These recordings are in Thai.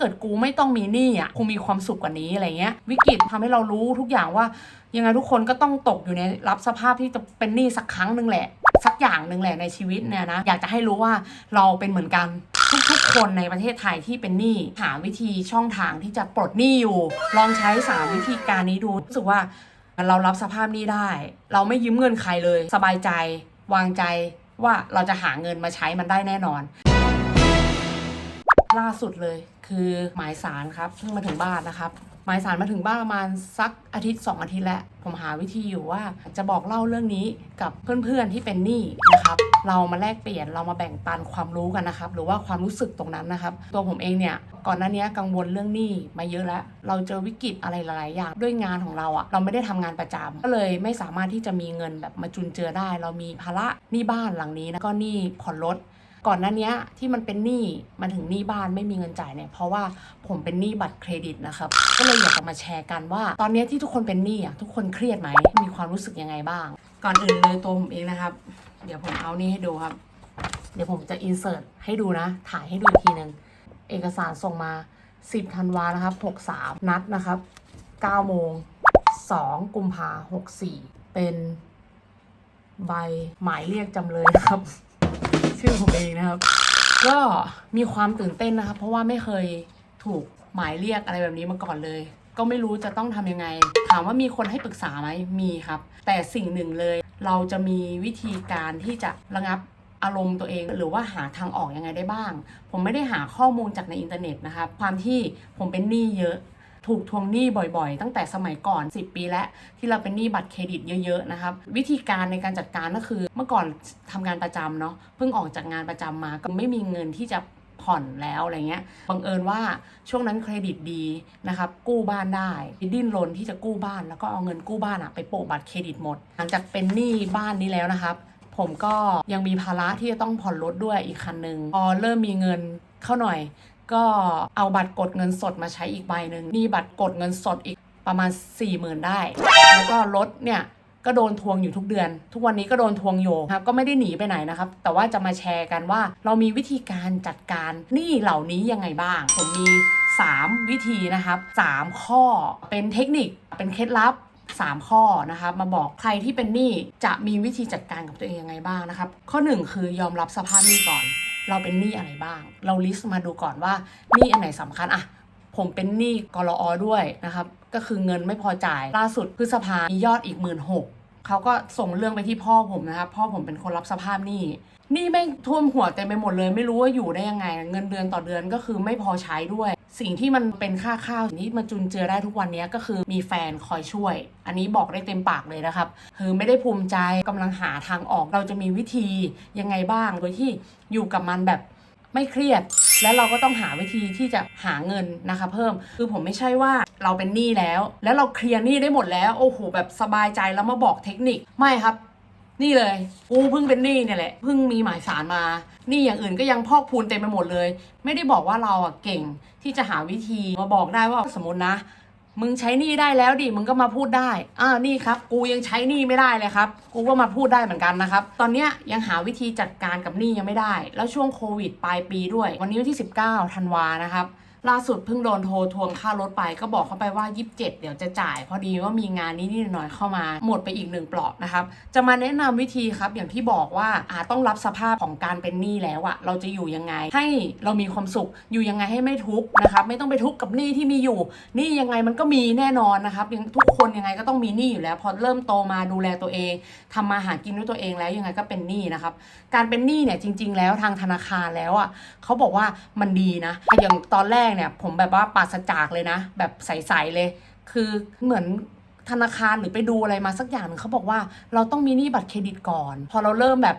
เกิดกูไม่ต้องมีหนี้อะคงมีความสุขกว่านี้อะไรเงี้ย วิกฤตทำให้เรารู้ทุกอย่างว่า ยังไงทุกคนก็ต้องตกอยู่ในรับสภาพที่จะเป็นหนี้สักครั้งหนึ่งแหละ สักอย่างหนึ่งแหละในชีวิตเนี่ยนะอยากจะให้รู้ว่าเราเป็นเหมือนกันทุกๆคนในประเทศไทยที่เป็นหนี้หาวิธีช่องทางที่จะปลดหนี้อยู่ ลองใช้สามวิธีการนี้ดูรู้สึกว่าเรารับสภาพหนี้ได้ เราไม่ยืมเงินใครเลย สบายใจ วางใจว่าเราจะหาเงินมาใช้มันได้แน่นอน ล่าสุดเลยคือหมายสารครับเพิ่งมาถึงบ้านนะครับ หมายสารมาถึงบ้านประมาณสักอาทิตย์ 2 อาทิตย์แล้ว ผมหาวิธีอยู่ว่าจะบอกเล่าเรื่องนี้กับเพื่อนๆที่เป็นหนี้นะครับ เรามาแลกเปลี่ยนเรามาแบ่งปันความรู้กันนะครับ หรือว่าความรู้สึกตรงนั้นนะครับ ตัวผมเองเนี่ยก่อนหน้านี้กังวลเรื่องหนี้มาเยอะแล้ว เราเจอวิกฤตอะไรหลายๆอย่างด้วยงานของเราอะเราไม่ได้ทำงานประจำก็เลยไม่สามารถที่จะมีเงินแบบมาจุนเจือได้ เรามีภาระหนี้บ้านหลังนี้แล้วก็หนี้ผ่อนรถ ก่อนหน้านี้ที่มันเป็นหนี้มันถึงหนี้บ้านไม่มีเงินจ่ายเนี่ยเพราะว่าผมเป็นหนี้บัตรเครดิตนะครับก็เลยอยากจะมาแชร์กันว่า ตอนนี้ที่ทุกคนเป็นหนี้อะทุกคนเครียดไหมมีความรู้สึกยังไงบ้าง ก่อนอื่นเลยตัวผมเองนะครับ เดี๋ยวผมเอานี่ให้ดูครับ เดี๋ยวผมจะอินเสิร์ตให้ดูนะ ถ่ายให้ดูอีกทีหนึ่งเอกสารส่งมา 10ธันวานะครับ63 นัดนะครับ9โมง2กุมภา64 เป็นใบหมายเรียกจำเลยนะครับ ชื่อผมเองนะครับ ก็มีความตื่นเต้นนะครับ เพราะว่าไม่เคยถูกหมายเรียกอะไรแบบนี้มาก่อนเลย ก็ไม่รู้จะต้องทำยังไง ถามว่ามีคนให้ปรึกษาไหมมีครับ แต่สิ่งหนึ่งเลย เราจะมีวิธีการที่จะระงับอารมณ์ตัวเองหรือว่าหาทางออกยังไงได้บ้าง ผมไม่ได้หาข้อมูลจากในอินเทอร์เน็ตนะครับ ความที่ผมเป็นหนี้เยอะ ถูกทวงหนี้บ่อยๆ ตั้งแต่สมัยก่อน 10 ปีแล้วที่เราเป็นหนี้บัตรเครดิตเยอะๆนะครับวิธีการในการจัดการก็คือเมื่อก่อนทำงานประจำเนาะเพิ่งออกจากงานประจำมาก็ไม่มีเงินที่จะผ่อนแล้วอะไรเงี้ย บังเอิญว่าช่วงนั้นเครดิตดีนะครับ กู้บ้านได้ดิ้นรนที่จะกู้บ้าน แล้วก็เอาเงินกู้บ้านอะไปโปะบัตรเครดิตหมด หลังจากเป็นหนี้บ้านนี้แล้วนะครับ ผมก็ยังมีภาระที่จะต้องผ่อนรถด้วยอีกคันหนึ่งพอเริ่มมีเงินเข้าหน่อย ก็เอาบัตรกดเงินสดมาใช้อีกใบหนึ่งนี่บัตรกดเงินสดอีกประมาณ4ี่หมื่นได้ แล้วก็รถเนี่ยก็โดนทวงอยู่ทุกเดือน ทุกวันนี้ก็โดนทวงอยู่ครับก็ไม่ได้หนีไปไหนนะครับ แต่ว่าจะมาแชร์กันว่าเรามีวิธีการจัดการหนี้เหล่านี้ยังไงบ้าง ผมมี 3 วิธีนะครับ 3 ข้อเป็นเทคนิคเป็นเคล็ดลับ 3 ข้อนะครับมาบอกใครที่เป็นหนี้จะมีวิธีจัดการกับตัวเองยังไงบ้างนะครับ ข้อ 1 คือยอมรับสภาพหนี้ก่อน เราเป็นหนี้อะไรบ้าง เราลิสต์มาดูก่อนว่าหนี้อันไหนสำคัญอะผมเป็นหนี้กรอด้วยนะครับ ก็คือเงินไม่พอจ่ายล่าสุดพฤษภามียอดอีกหมื่นหก เขาก็ส่งเรื่องไปที่พ่อผมนะครับพ่อผมเป็นคนรับสภาพหนี้หนี้ไม่ท่วมหัวเต็มไปหมดเลย ไม่รู้ว่าอยู่ได้ยังไง เงินเดือนต่อเดือนก็คือไม่พอใช้ด้วย สิ่งที่มันเป็นค่าข้าวสิ่งที่มาจุนเจือได้ทุกวันนี้ก็คือมีแฟนคอยช่วย อันนี้บอกได้เต็มปากเลยนะครับคือไม่ได้ภูมิใจกำลังหาทางออกเราจะมีวิธียังไงบ้างโดยที่อยู่กับมันแบบ ไม่เครียด แล้วเราก็ต้องหาวิธีที่จะหาเงินนะคะ เพิ่มคือผมไม่ใช่ว่าเราเป็นหนี้แล้ว แล้วเราเคลียร์หนี้ได้หมดแล้วโอ้โหแบบสบายใจแล้วมาบอกเทคนิคไม่ครับนี่เลยกูเพิ่งเป็นหนี้เนี่ยแหละเพิ่งมีหมายสารมาหนี้อย่างอื่นก็ยังพอกพูนเต็มไปหมดเลย ไม่ได้บอกว่าเราอะเก่งที่จะหาวิธีมาบอกได้ว่าสมมตินะ มึงใช้หนี้ได้แล้วดิ มึงก็มาพูดได้ อ่า นี่ครับ กูยังใช้หนี้ไม่ได้เลยครับ กูก็มาพูดได้เหมือนกันนะครับ ตอนเนี้ยยังหาวิธีจัดการกับหนี้ยังไม่ได้ แล้วช่วงโควิดปลายปีด้วย วันนี้วันที่ 19ธันวานะครับ ล่าสุดเพิ่งโดนโทรทวงค่ารถไปก็บอกเขาไปว่า 27 เดี๋ยวจะจ่าย พอดีว่ามีงานนิดๆหน่อยเข้ามาหมดไปอีกหนึ่งปลอกนะครับ จะมาแนะนำวิธีครับอย่างที่บอกว่าอาต้องรับสภาพของการเป็นหนี้แล้วอะเราจะอยู่ยังไง ให้เรามีความสุขอยู่ยังไงให้ไม่ทุกข์นะครับไม่ต้องไปทุกข์กับหนี้ที่มีอยู่หนี้ยังไงมันก็มีแน่นอนนะครับทุกคนยังไงก็ต้องมีหนี้อยู่แล้ว พอเริ่มโตมาดูแลตัวเองทำมาหากินด้วยตัวเองแล้วยังไงก็เป็นหนี้นะครับการเป็นหนี้เนี่ยจริง ๆ แล้วทางธนาคารแล้วอะเขาบอกว่ามันดีนะอย่างตอนแรกเนี่ย ผมแบบว่าปราศจากเลยนะ แบบใสๆเลย คือเหมือนธนาคารหรือไปดูอะไรมาสักอย่างหนึงเขาบอกว่าเราต้องมีหนี้บัตรเครดิตก่อน พอเราเริ่มแบบ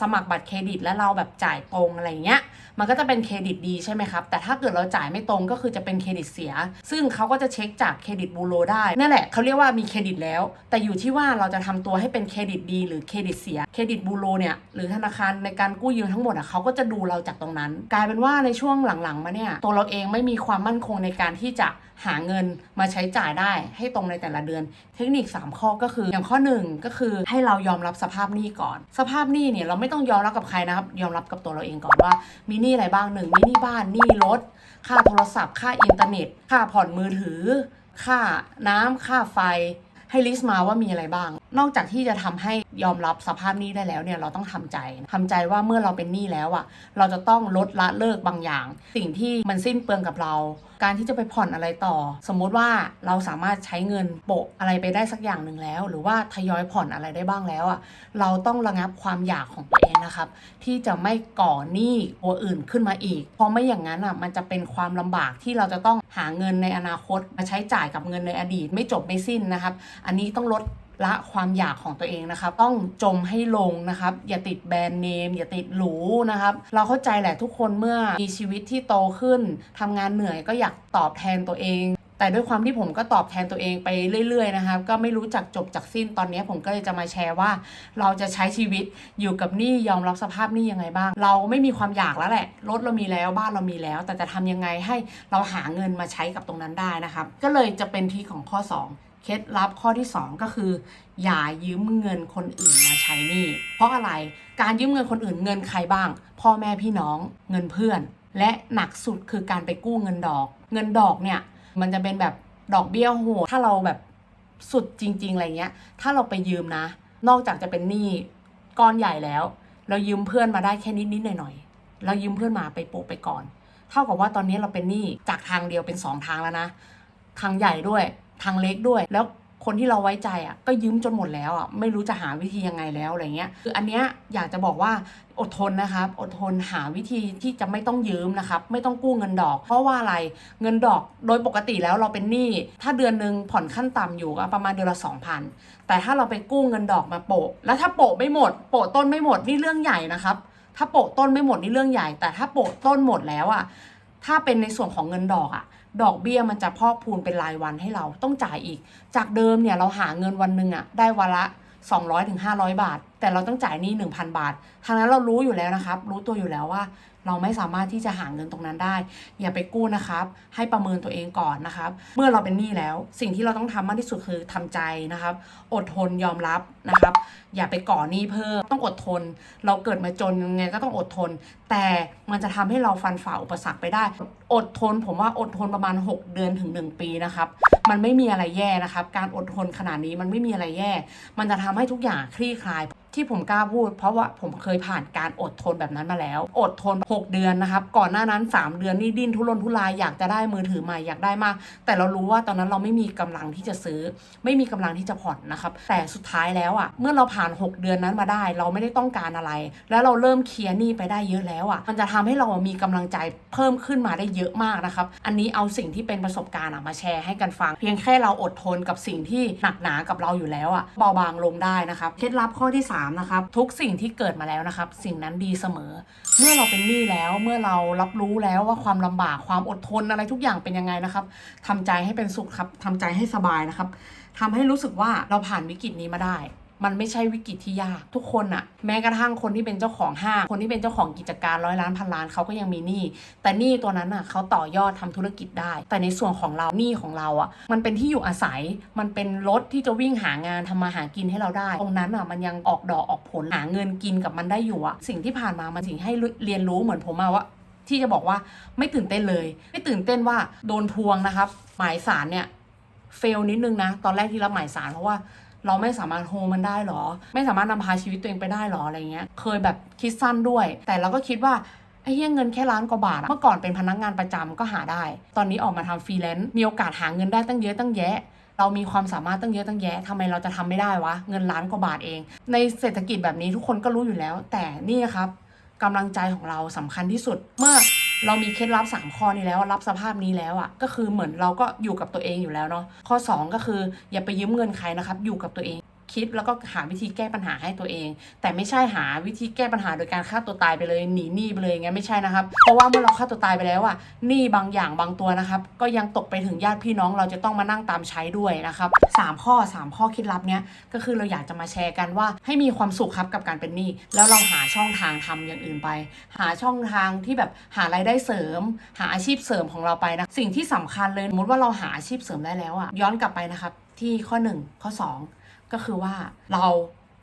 สมัครบัตรเครดิตแล้วเราแบบจ่ายตรงอะไรเงี้ย มันก็จะเป็นเครดิตดีใช่ไหมครับ แต่ถ้าเกิดเราจ่ายไม่ตรงก็คือจะเป็นเครดิตเสีย ซึ่งเขาก็จะเช็คจากเครดิตบูโรได้ นั่นแหละเขาเรียกว่ามีเครดิตแล้ว แต่อยู่ที่ว่าเราจะทำตัวให้เป็นเครดิตดี หรือเครดิตเสีย เครดิตบูโรเนี่ยหรือธนาคารในการกู้ยืมทั้งหมดอะเขาก็จะดูเราจากตรงนั้น กลายเป็นว่าในช่วงหลังๆมาเนี่ยตัวเราเองไม่มีความมั่นคงในการที่จะหาเงินมาใช้จ่ายได้ให้ตรงในแต่ละเดือน เทคนิค 3 ข้อก็คืออย่างข้อ 1 ก็คือให้เรายอมรับสภาพหนี้ก่อน สภาพหนี้เนี่ยเราไม่ต้องยอมรับกับใครนะครับ ยอมรับกับตัวเราเองก่อนว่า มีหนี้อะไรบ้างหนึ่งมีหนี้บ้านหนี้รถ ค่าโทรศัพท์ ค่าอินเทอร์เน็ต ค่าผ่อนมือถือ ค่าน้ำค่าไฟ ให้ลิสต์มาว่ามีอะไรบ้าง นอกจากที่จะทำให้ ยอมรับสภาพหนี้ได้แล้วเนี่ยเราต้องทำใจทำใจว่าเมื่อเราเป็นหนี้แล้วอะ เราจะต้องลดละเลิกบางอย่าง สิ่งที่มันสิ้นเปลืองกับเรา การที่จะไปผ่อนอะไรต่อ สมมุติว่าเราสามารถใช้เงินโปะอะไรไปได้สักอย่างหนึ่งแล้ว หรือว่าทยอยผ่อนอะไรได้บ้างแล้วอะเราต้องระงับความอยากของตัวเองนะครับ ที่จะไม่ก่อหนี้ตัวอื่นขึ้นมาอีก เพราะไม่อย่างนั้นอะมันจะเป็นความลำบากที่เราจะต้องหาเงินในอนาคตมาใช้จ่ายกับเงินในอดีต ไม่จบไม่สิ้นนะครับ อันนี้ต้องลดละความอยากของตัวเองนะครับต้อง้องจมให้ลงนะครับ อย่าติดแบรนด์เนม อย่าติดหรูนะครับ เราเข้าใจแหละทุกคนเมื่อมีชีวิตที่โตขึ้นทำงานเหนื่อยก็อยากตอบแทนตัวเองแต่ด้วยความที่ผมก็ตอบแทนตัวเองไปเรื่อย ๆ นะครับก็ไม่รู้จักจบจากสิ้นตอนนี้ผมก็เลยจะมาแชร์ว่า เราจะใช้ชีวิตอยู่กับหนี้ยอมรับสภาพหนี้ยังไงบ้าง เราไม่มีความอยากแล้วแหละรถเรามีแล้วบ้านเรามีแล้ว แต่จะทำยังไงให้เราหาเงินมาใช้กับตรงนั้นได้นะครับ ก็เลยจะเป็นที่ของข้อ 2 เคล็ดลับข้อที่ 2 ก็คือ อย่ายืมเงินคนอื่นมาใช้หนี้เพราะอะไรการยืมเงินคนอื่นเงินใครบ้าง พ่อแม่พี่น้องเงินเพื่อน และหนักสุดคือการไปกู้เงินดอก เงินดอกเนี่ยมันจะเป็นแบบดอกเบี้ยโหดถ้าเราแบบสุดจริง ๆ อะไรเงี้ย ถ้าเราไปยืมนะ นอกจากจะเป็นหนี้ก้อนใหญ่แล้ว เรายืมเพื่อนมาได้แค่นิดๆหน่อยๆเรายืมเพื่อนมาไปโปะไปก่อน เท่ากับว่าตอนนี้เราเป็นหนี้จากทางเดียวเป็นสองทางแล้วนะ ทางใหญ่ด้วย ทางเล็กด้วย แล้วคนที่เราไว้ใจอะก็ยืมจนหมดแล้วอะไม่รู้จะหาวิธียังไงแล้วอะไรเงี้ยคืออันเนี้ยอยากจะบอกว่าอดทนนะครับอดทนหาวิธีที่จะไม่ต้องยืมนะครับไม่ต้องกู้เงินดอก เพราะว่าอะไรเงินดอกโดยปกติแล้วเราเป็นหนี้ถ้าเดือนหนึ่งผ่อนขั้นต่ำอยู่ก็ประมาณเดือนละ2,000แต่ถ้าเราไปกู้เงินดอกมาโปะ แล้วถ้าโปะไม่หมด โปะต้นไม่หมดนี่เรื่องใหญ่นะครับ ถ้าโปะต้นไม่หมดนี่เรื่องใหญ่ แต่ถ้าโปะต้นหมดแล้วอะถ้าเป็นในส่วนของเงินดอกอะ ดอกเบี้ยมันจะพอกพูนเป็นรายวันให้เราต้องจ่ายอีก จากเดิมเนี่ยเราหาเงินวันหนึ่งอะได้วันละ 200ถึง500 บาท แต่เราต้องจ่ายหนี้1,000 บาททางนั้นเรารู้อยู่แล้วนะครับ รู้ตัวอยู่แล้วว่า เราไม่สามารถที่จะหาเงินตรงนั้นได้ อย่าไปกู้นะครับ ให้ประเมินตัวเองก่อนนะครับ เมื่อเราเป็นหนี้แล้ว สิ่งที่เราต้องทำมากที่สุดคือทำใจนะครับ อดทนยอมรับนะครับ อย่าไปก่อหนี้เพิ่มต้องอดทน เราเกิดมาจนยังไงก็ต้องอดทน แต่มันจะทำให้เราฟันฝ่าอุปสรรคไปได้ อดทน ผมว่าอดทนประมาณ 6 เดือนถึง 1 ปีนะครับ มันไม่มีอะไรแย่นะครับ การอดทนขนาดนี้มันไม่มีอะไรแย่ มันจะทำให้ทุกอย่างคลี่คลาย ที่ผมกล้าพูด เพราะว่าผมเคยผ่านการอดทนแบบนั้นมาแล้ว อดทน 6 เดือนนะครับ ก่อนหน้านั้น 3 เดือนนี่ดิ้นทุรนทุรายอยากจะได้มือถือใหม่อยากได้มาก แต่เรารู้ว่าตอนนั้นเราไม่มีกำลังที่จะซื้อ ไม่มีกำลังที่จะผ่อนนะครับ แต่สุดท้ายแล้วอะ่ะ เมื่อเราผ่าน 6 เดือนนั้นมาได้ เราไม่ได้ต้องการอะไร แล้วเราเริ่มเคลียร์หนี้ไปได้เยอะแล้วอะ่ะ มันจะทำให้เรามีกำลังใจเพิ่มขึ้นมาได้เยอะมากนะครับ อันนี้เอาสิ่งที่เป็นประสบการณ์มาแชร์ให้กันฟัง เพียงแค่เราอดทนกับสิ่งที่หนักหนากับเราอยู่แล้วอะ่ะเบาบางลงได้นะครับเคล็ดลับข้อที่ 3นะครับทุกสิ่งที่เกิดมาแล้วนะครับ สิ่งนั้นดีเสมอ เมื่อเราเป็นหนี้แล้วเมื่อเรารับรู้แล้วว่าความลำบากความอดทนอะไรทุกอย่างเป็นยังไงนะครับทำใจให้เป็นสุขครับทำใจให้สบายนะครับทำให้รู้สึกว่าเราผ่านวิกฤตนี้มาได้ มันไม่ใช่วิกฤตที่ยาก ทุกคนอะแม้กระทั่งคนที่เป็นเจ้าของห้างคนที่เป็นเจ้าของกิจการร้อยล้านพันล้านเขาก็ยังมีหนี้แต่หนี้ตัวนั้นอะเขาต่อยอดทำธุรกิจได้ แต่ในส่วนของเราหนี้ของเราอะมันเป็นที่อยู่อาศัย มันเป็นรถที่จะวิ่งหางานทำมาหากินให้เราได้ ตรงนั้นอะมันยังออกดอกออกผลหาเงินกินกับมันได้อยู่อะสิ่งที่ผ่านมามันสิ่งให้เรียนรู้เหมือนผมมาว่าที่จะบอกว่าไม่ตื่นเต้นเลย ไม่ตื่นเต้นว่าโดนทวงนะครับ หมายสารเนี่ยเฟลนิดนึงนะ ตอนแรกที่รับหมายสารเพราะว่า เราไม่สามารถโฮมันได้หรอ ไม่สามารถนำพาชีวิตตัวเองไปได้หรออะไรเงี้ย เคยแบบคิดสั้นด้วย แต่เราก็คิดว่าไอ้เหี้ยเงินแค่ล้านกว่าบาทอะเมื่อก่อนเป็นพนักงานประจำก็หาได้ ตอนนี้ออกมาทำฟรีแลนซ์มีโอกาสหาเงินได้ตั้งเยอะตั้งแยะ เรามีความสามารถตั้งเยอะตั้งแยะทำไมเราจะทำไม่ได้วะ เงินล้านกว่าบาทเอง ในเศรษฐกิจแบบนี้ทุกคนก็รู้อยู่แล้ว แต่นี่ครับกำลังใจของเราสำคัญที่สุด เมื่อ เรามีเคล็ดลับ 3 ข้อนี้แล้วรับสภาพนี้แล้วอะก็คือเหมือนเราก็อยู่กับตัวเองอยู่แล้วเนาะข้อ 2 ก็คืออย่าไปยืมเงินใครนะครับ อยู่กับตัวเอง คิดแล้วก็หาวิธีแก้ปัญหาให้ตัวเอง แต่ไม่ใช่หาวิธีแก้ปัญหาโดยการฆ่าตัวตายไปเลยหนีหนี้ไปเลยอย่างเงี้ยไม่ใช่นะครับ เพราะว่าเมื่อเราฆ่าตัวตายไปแล้วอะหนี้บางอย่างบางตัวนะครับ ก็ยังตกไปถึงญาติพี่น้องเราจะต้องมานั่งตามใช้ด้วยนะครับสามข้อสามข้อคิดลับเนี้ยก็คือเราอยากจะมาแชร์กันว่าให้มีความสุขครับกับการเป็นหนี้แล้วเราหาช่องทางทำอย่างอื่นไป หาช่องทางที่แบบหารายได้เสริม หาอาชีพเสริมของเราไปนะสิ่งที่สำคัญเลยสมมติว่าเราหาอาชีพเสริมได้แล้วอะย้อนกลับไปนะครับที่ข้อ 1 ข้อ 2 ก็คือว่าเรา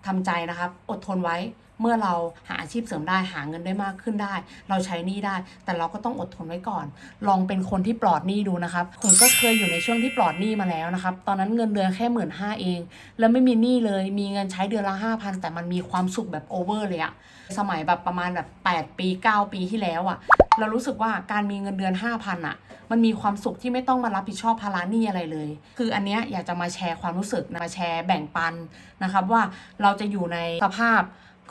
ทำใจนะครับ อดทนไว้ เมื่อเราหาอาชีพเสริมได้หาเงินได้มากขึ้นได้ เราใช้หนี้ได้ แต่เราก็ต้องอดทนไว้ก่อน ลองเป็นคนที่ปลอดหนี้ดูนะครับผมก็เคยอยู่ในช่วงที่ปลอดหนี้มาแล้วนะครับตอนนั้นเงินเดือนแค่หมื่นห้าเอง แล้วไม่มีหนี้เลยมีเงินใช้เดือนละห้าพันแต่มันมีความสุขแบบโอเวอร์เลยอะสมัยแบบประมาณแบบ8 ปี 9 ปีที่แล้วอะเรารู้สึกว่าการมีเงินเดือน 5,000อะมันมีความสุขที่ไม่ต้องมารับผิดชอบภาระหนี้อะไรเลย คืออันเนี้ยอยากจะมาแชร์ความรู้สึกมาแชร์แบ่งปันนะครับว่าเราจะอยู่ในสภาพ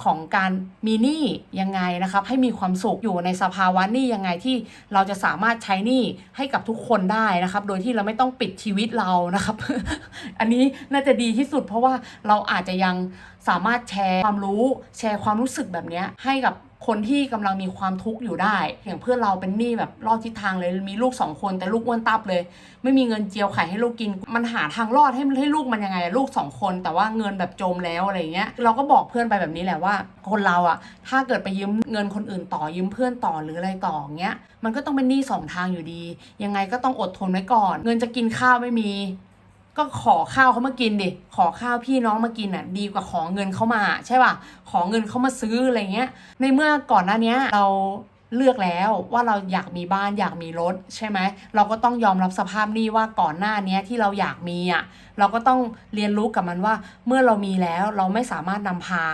ของการมีหนี้ยังไงนะครับ ให้มีความสุขอยู่ในสภาวะหนี้ยังไงที่เราจะสามารถใช้หนี้ให้กับทุกคนได้นะครับ โดยที่เราไม่ต้องปิดชีวิตเรานะครับ อันนี้น่าจะดีที่สุด เพราะว่าเราอาจจะยังสามารถแชร์ความรู้แชร์ความรู้สึกแบบนี้ให้กับ คนที่กำลังมีความทุกข์อยู่ได้ อย่างเพื่อนเราเป็นหนี้แบบรอดทิศทางเลยมีลูกสองคนแต่ลูกอ้วนตับเลย ไม่มีเงินเจียวไข่ให้ลูกกิน มันหาทางรอดให้ให้ลูกมันยังไงลูกสองคน แต่ว่าเงินแบบจมแล้วอะไรเงี้ยเราก็บอกเพื่อนไปแบบนี้แหละว่า คนเราอะถ้าเกิดไปยืมเงินคนอื่นต่อยืมเพื่อนต่อหรืออะไรต่อเงี้ยมันก็ต้องเป็นหนี้สองทางอยู่ดี ยังไงก็ต้องอดทนไว้ก่อน เงินจะกินข้าวไม่มี ก็ขอข้าวเขามากินดิ ขอข้าวพี่น้องมากินอะ ดีกว่าขอเงินเขามาใช่ป่ะ ขอเงินเขามาซื้ออะไรเงี้ย ในเมื่อก่อนหน้านี้เรา เลือกแล้วว่าเราอยากมีบ้านอยากมีรถใช่ไหมเราก็ต้องยอมรับสภาพนี้ว่าก่อนหน้านี้ที่เราอยากมีอะเราก็ต้องเรียนรู้กับมันว่า เมื่อเรามีแล้วเราไม่สามารถนำพา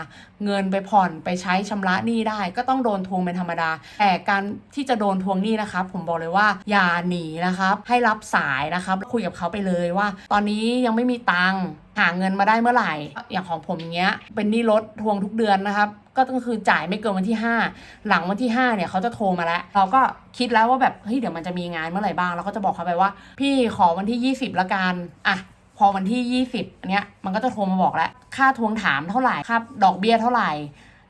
เงินไปผ่อนไปใช้ชำระหนี้ได้ ก็ต้องโดนทวงเป็นธรรมดาแต่การที่จะโดนทวงหนี้นะครับ ผมบอกเลยว่าอย่าหนีนะครับ ให้รับสายนะครับ คุยกับเขาไปเลยว่า ตอนนี้ยังไม่มีตังค์หาเงินมาได้เมื่อไหร่ อย่างของผมอย่างเงี้ยเป็นหนี้รถทวงทุกเดือนนะครับ ก็ต้องคือจ่ายไม่เกินวันที่ 5 หลังวันที่ 5 เนี่ยเขาจะโทรมาแล้ว เราก็คิดแล้วว่าแบบเฮ้ยเดี๋ยวมันจะมีงานเมื่อไหร่บ้างเราก็จะบอกเขาไปว่า พี่ขอวันที่ 20 ละกันอะพอวันที่ 20อันเนี้ยมันก็จะโทรมาบอกแล้ว ค่าทวงถามเท่าไหร่ค่าดอกเบี้ยเท่าไหร่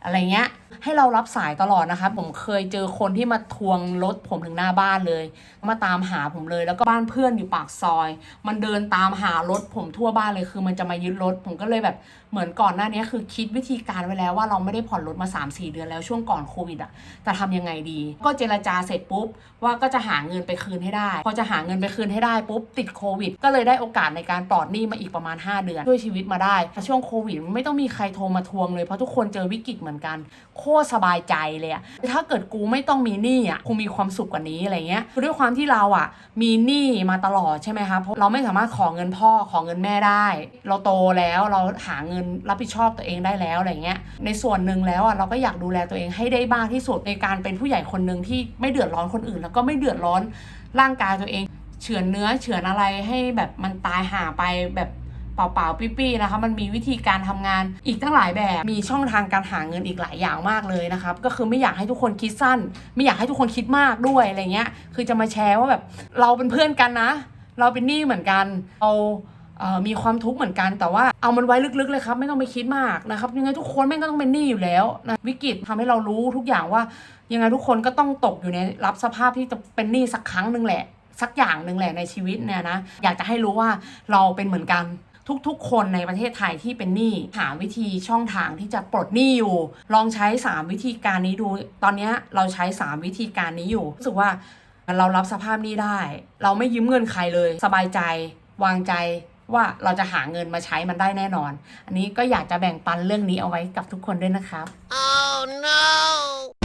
อะไรเงี้ย ให้เรารับสายตลอดนะคะ ผมเคยเจอคนที่มาทวงรถผมถึงหน้าบ้านเลย มาตามหาผมเลย แล้วก็บ้านเพื่อนอยู่ปากซอย มันเดินตามหารถผมทั่วบ้านเลย คือมันจะมายึดรถ ผมก็เลยแบบเหมือนก่อนหน้านี้คือคิดวิธีการไว้แล้วว่าเราไม่ได้ผ่อนรถมา 3-4 เดือนแล้วช่วงก่อนโควิดอะจะทำยังไงดี ก็เจรจาเสร็จปุ๊บ ว่าก็จะหาเงินไปคืนให้ได้ พอจะหาเงินไปคืนให้ได้ปุ๊บติดโควิด ก็เลยได้โอกาสในการปลอดหนี้มาอีกประมาณ 5 เดือนช่วยชีวิตมาได้แต่ช่วงโควิดไม่ต้องมีใครโทรมาทวงเลยเพราะทุกคนเจอวิกฤตเหมือนกันโคตรสบายใจเลยอะถ้าเกิดกูไม่ต้องมีหนี้อะคงมีความสุขกว่านี้อะไรเงี้ยด้วยความที่เราอะมีหนี้มาตลอดใช่ไหมคะเพราะเราไม่สามารถขอเงินพ่อขอเงินแม่ได้ เราโตแล้วเราหาเงินรับผิดชอบตัวเองได้แล้วอะไรเงี้ยในส่วนหนึ่งแล้วอะเราก็อยากดูแลตัวเองให้ได้บ้างที่สุดในการเป็นผู้ใหญ่คนหนึ่งที่ไม่เดือดร้อนคนอื่น แล้วก็ไม่เดือดร้อนร่างกายตัวเอง เฉือนเนื้อเฉือนอะไรให้แบบมันตายหาไปแบบ เปล่าๆปี้ๆนะคะ มันมีวิธีการทำงานอีกตั้งหลายแบบ มีช่องทางการหาเงินอีกหลายอย่างมากเลยนะครับ ก็คือไม่อยากให้ทุกคนคิดสั้น ไม่อยากให้ทุกคนคิดมากด้วยอะไรเงี้ย คือจะมาแชร์ว่าแบบเราเป็นเพื่อนกันนะ เราเป็นหนี้เหมือนกันเรามีความทุกข์เหมือนกันแต่ว่าเอามันไว้ลึกๆเลยครับ ไม่ต้องไปคิดมากนะครับยังไงทุกคนแม่งก็ต้องเป็นหนี้อยู่แล้วนะวิกฤตทำให้เรารู้ทุกอย่างว่า ยังไงทุกคนก็ต้องตกอยู่ในรับสภาพที่จะเป็นหนี้สักครั้งหนึ่งแหละ สักอย่างหนึ่งแหละในชีวิตเนี่ยนะอยากจะให้รู้ว่าเราเป็นเหมือนกัน ทุกๆ คนในประเทศไทยที่เป็นหนี้หาวิธีช่องทางที่จะปลดหนี้อยู่ ลองใช้ 3 วิธีการนี้ดู ตอนนี้เราใช้ 3 วิธีการนี้อยู่รู้สึกว่าเรารับสภาพหนี้ได้ เราไม่ยืมเงินใครเลย สบายใจวางใจว่าเราจะหาเงินมาใช้มันได้แน่นอน อันนี้ก็อยากจะแบ่งปันเรื่องนี้เอาไว้กับทุกคนด้วยนะครับ Oh no!